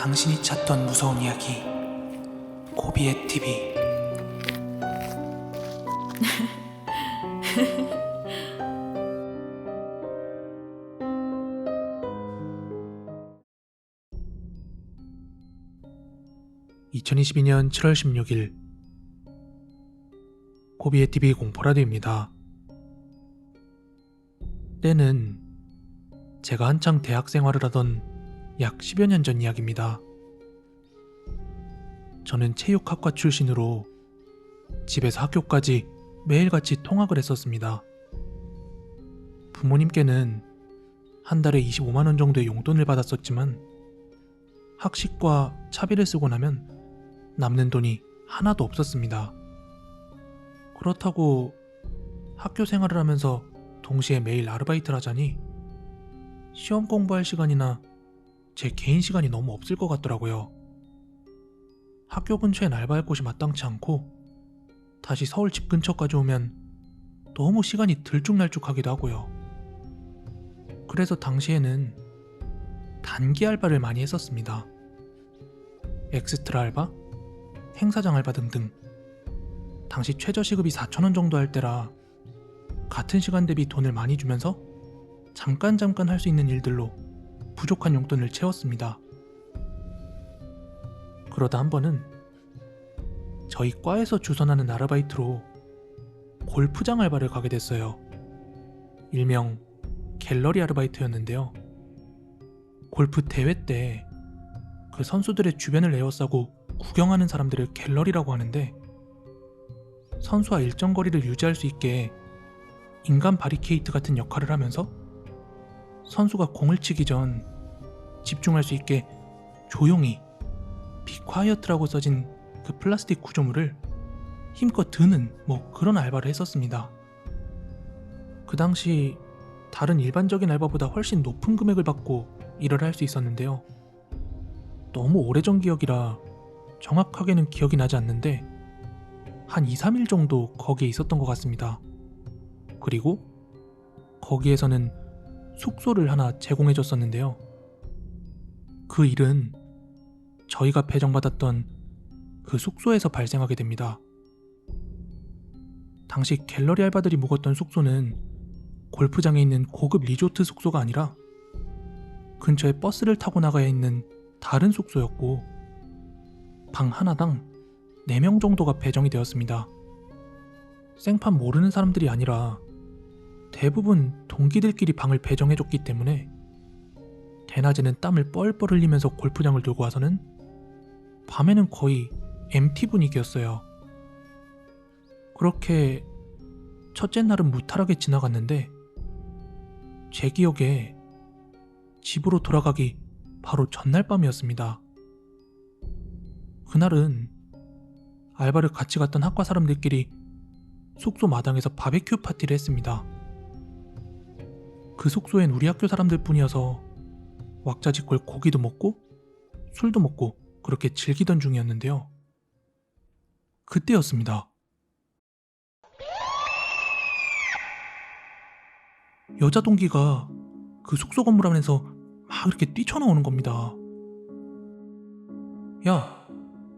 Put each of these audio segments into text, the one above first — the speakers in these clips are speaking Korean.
당신이 찾던 무서운 이야기 고비의 TV (2022년 7월 16일) 고비의 TV 공포라디오입니다. 때는 제가 한창 대학 생활을 하던 약 10여 년 전 이야기입니다. 저는 체육학과 출신으로 집에서 학교까지 매일같이 통학을 했었습니다. 부모님께는 한 달에 25만원 정도의 용돈을 받았었지만 학식과 차비를 쓰고 나면 남는 돈이 하나도 없었습니다. 그렇다고 학교 생활을 하면서 동시에 매일 아르바이트를 하자니 시험 공부할 시간이나 제 개인 시간이 너무 없을 것 같더라고요. 학교 근처엔 알바할 곳이 마땅치 않고 다시 서울 집 근처까지 오면 너무 시간이 들쭉날쭉하기도 하고요. 그래서 당시에는 단기 알바를 많이 했었습니다. 엑스트라 알바, 행사장 알바 등등. 당시 최저 시급이 4,000원 정도 할 때라 같은 시간 대비 돈을 많이 주면서 잠깐 잠깐 할 수 있는 일들로 부족한 용돈을 채웠습니다. 그러다 한 번은 저희 과에서 주선하는 아르바이트로 골프장 알바를 가게 됐어요. 일명 갤러리 아르바이트였는데요. 골프 대회 때 그 선수들의 주변을 에워싸고 구경하는 사람들을 갤러리라고 하는데 선수와 일정 거리를 유지할 수 있게 인간 바리케이트 같은 역할을 하면서 선수가 공을 치기 전 집중할 수 있게 조용히 비콰이어트라고 써진 그 플라스틱 구조물을 힘껏 드는 뭐 그런 알바를 했었습니다. 그 당시 다른 일반적인 알바보다 훨씬 높은 금액을 받고 일을 할 수 있었는데요. 너무 오래전 기억이라 정확하게는 기억이 나지 않는데 한 2, 3일 정도 거기에 있었던 것 같습니다. 그리고 거기에서는 숙소를 하나 제공해 줬었는데요. 그 일은 저희가 배정받았던 그 숙소에서 발생하게 됩니다. 당시 갤러리 알바들이 묵었던 숙소는 골프장에 있는 고급 리조트 숙소가 아니라 근처에 버스를 타고 나가야 있는 다른 숙소였고 방 하나당 4명 정도가 배정이 되었습니다. 생판 모르는 사람들이 아니라 대부분 동기들끼리 방을 배정해줬기 때문에 대낮에는 땀을 뻘뻘 흘리면서 골프장을 들고 와서는 밤에는 거의 MT 분위기였어요. 그렇게 첫째 날은 무탈하게 지나갔는데 제 기억에 집으로 돌아가기 바로 전날 밤이었습니다. 그날은 알바를 같이 갔던 학과 사람들끼리 숙소 마당에서 바베큐 파티를 했습니다. 그 숙소엔 우리 학교 사람들 뿐이어서 왁자지껄 고기도 먹고 술도 먹고 그렇게 즐기던 중이었는데요. 그때였습니다. 여자 동기가 그 숙소 건물 안에서 막 이렇게 뛰쳐나오는 겁니다. 야,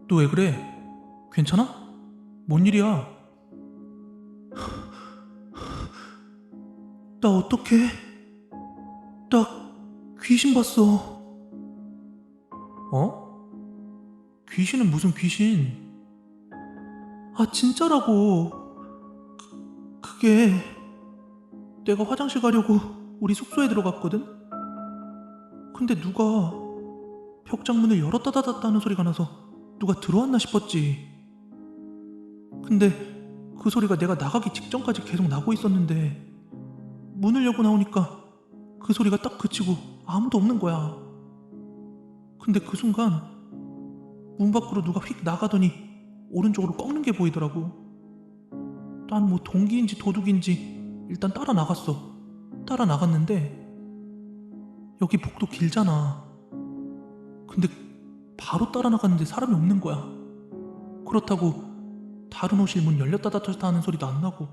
너 왜 그래? 괜찮아? 뭔 일이야? 나 어떡해? 나 귀신 봤어. 어? 귀신은 무슨 귀신? 아, 진짜라고. 그, 그게 내가 화장실 가려고 우리 숙소에 들어갔거든? 근데 누가 벽장문을 열었다 닫았다 는 소리가 나서 누가 들어왔나 싶었지. 근데 그 소리가 내가 나가기 직전까지 계속 나고 있었는데 문을 열고 나오니까 그 소리가 딱 그치고 아무도 없는 거야. 근데 그 순간 문 밖으로 누가 휙 나가더니 오른쪽으로 꺾는 게 보이더라고. 난 뭐 동기인지 도둑인지 일단 따라 나갔어. 따라 나갔는데 여기 복도 길잖아. 근데 바로 따라 나갔는데 사람이 없는 거야. 그렇다고 다른 호실 문 열렸다 닫혔다 하는 소리도 안 나고.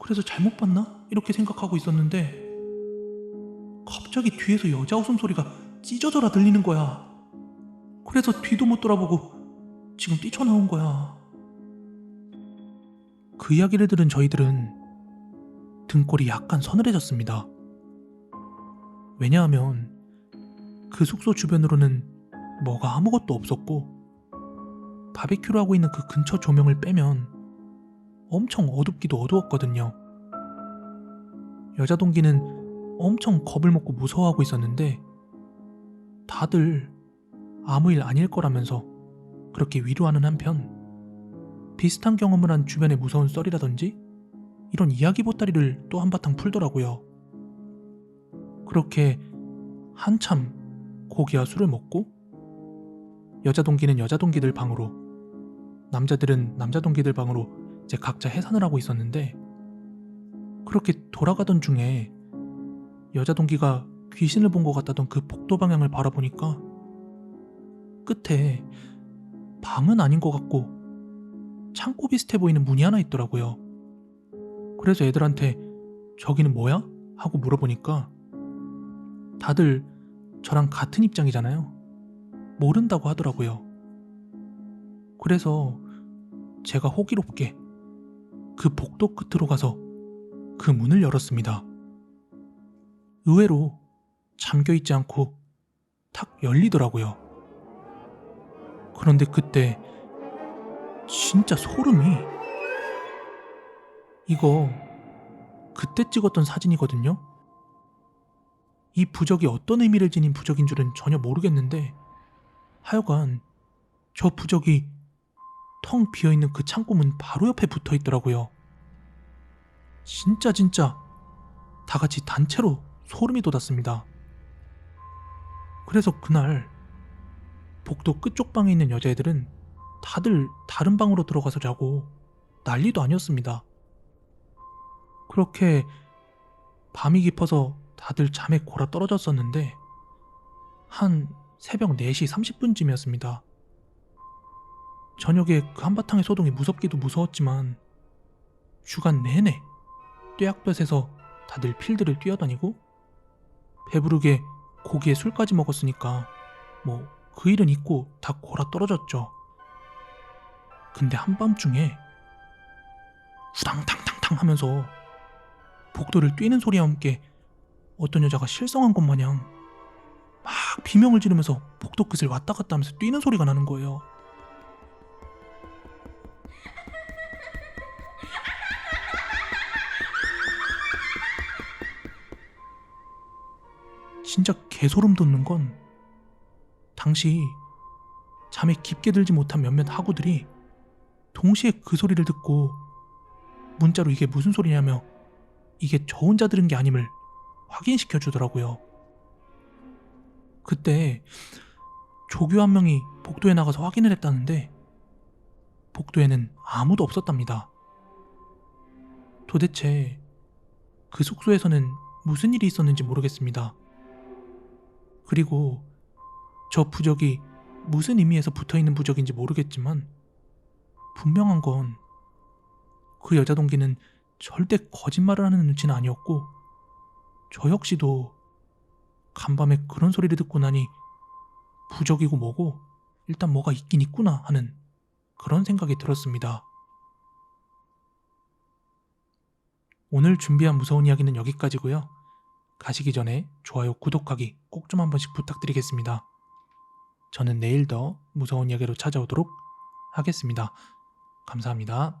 그래서 잘못 봤나? 이렇게 생각하고 있었는데 갑자기 뒤에서 여자 웃음소리가 찢어져라 들리는 거야. 그래서 뒤도 못 돌아보고 지금 뛰쳐나온 거야. 그 이야기를 들은 저희들은 등골이 약간 서늘해졌습니다. 왜냐하면 그 숙소 주변으로는 뭐가 아무것도 없었고 바비큐를 하고 있는 그 근처 조명을 빼면 엄청 어둡기도 어두웠거든요. 여자 동기는 엄청 겁을 먹고 무서워하고 있었는데 다들 아무 일 아닐 거라면서 그렇게 위로하는 한편 비슷한 경험을 한 주변의 무서운 썰이라든지 이런 이야기 보따리를 또 한바탕 풀더라고요. 그렇게 한참 고기와 술을 먹고 여자 동기는 여자 동기들 방으로 남자들은 남자 동기들 방으로 이제 각자 해산을 하고 있었는데 그렇게 돌아가던 중에 여자 동기가 귀신을 본 것 같다던 그 복도 방향을 바라보니까 끝에 방은 아닌 것 같고 창고 비슷해 보이는 문이 하나 있더라고요. 그래서 애들한테 저기는 뭐야? 하고 물어보니까 다들 저랑 같은 입장이잖아요. 모른다고 하더라고요. 그래서 제가 호기롭게 그 복도 끝으로 가서 그 문을 열었습니다. 의외로 잠겨있지 않고 탁 열리더라고요. 그런데 그때 진짜 소름이 이거 그때 찍었던 사진이거든요. 이 부적이 어떤 의미를 지닌 부적인 줄은 전혀 모르겠는데 하여간 저 부적이 텅 비어있는 그 창고문 바로 옆에 붙어 있더라고요. 진짜 진짜 다 같이 단체로 소름이 돋았습니다. 그래서 그날 복도 끝쪽 방에 있는 여자애들은 다들 다른 방으로 들어가서 자고 난리도 아니었습니다. 그렇게 밤이 깊어서 다들 잠에 골아 떨어졌었는데 한 새벽 4시 30분쯤이었습니다. 저녁에 그 한바탕의 소동이 무섭기도 무서웠지만 주간 내내 뙤약볕에서 다들 필드를 뛰어다니고 배부르게 고기에 술까지 먹었으니까 뭐 그 일은 잊고 다 골아 떨어졌죠. 근데 한밤중에 후당탕탕탕 하면서 복도를 뛰는 소리와 함께 어떤 여자가 실성한 것 마냥 막 비명을 지르면서 복도 끝을 왔다 갔다 하면서 뛰는 소리가 나는 거예요. 진짜 개소름 돋는 건 당시 잠에 깊게 들지 못한 몇몇 하구들이 동시에 그 소리를 듣고 문자로 이게 무슨 소리냐며 이게 저 혼자 들은 게 아님을 확인시켜 주더라고요. 그때 조교 한 명이 복도에 나가서 확인을 했다는데 복도에는 아무도 없었답니다. 도대체 그 숙소에서는 무슨 일이 있었는지 모르겠습니다. 그리고 저 부적이 무슨 의미에서 붙어 있는 부적인지 모르겠지만 분명한 건 그 여자 동기는 절대 거짓말을 하는 눈치는 아니었고 저 역시도 간밤에 그런 소리를 듣고 나니 부적이고 뭐고 일단 뭐가 있긴 있구나 하는 그런 생각이 들었습니다. 오늘 준비한 무서운 이야기는 여기까지고요. 가시기 전에 좋아요, 구독하기 꼭 좀 한 번씩 부탁드리겠습니다. 저는 내일 더 무서운 이야기로 찾아오도록 하겠습니다. 감사합니다.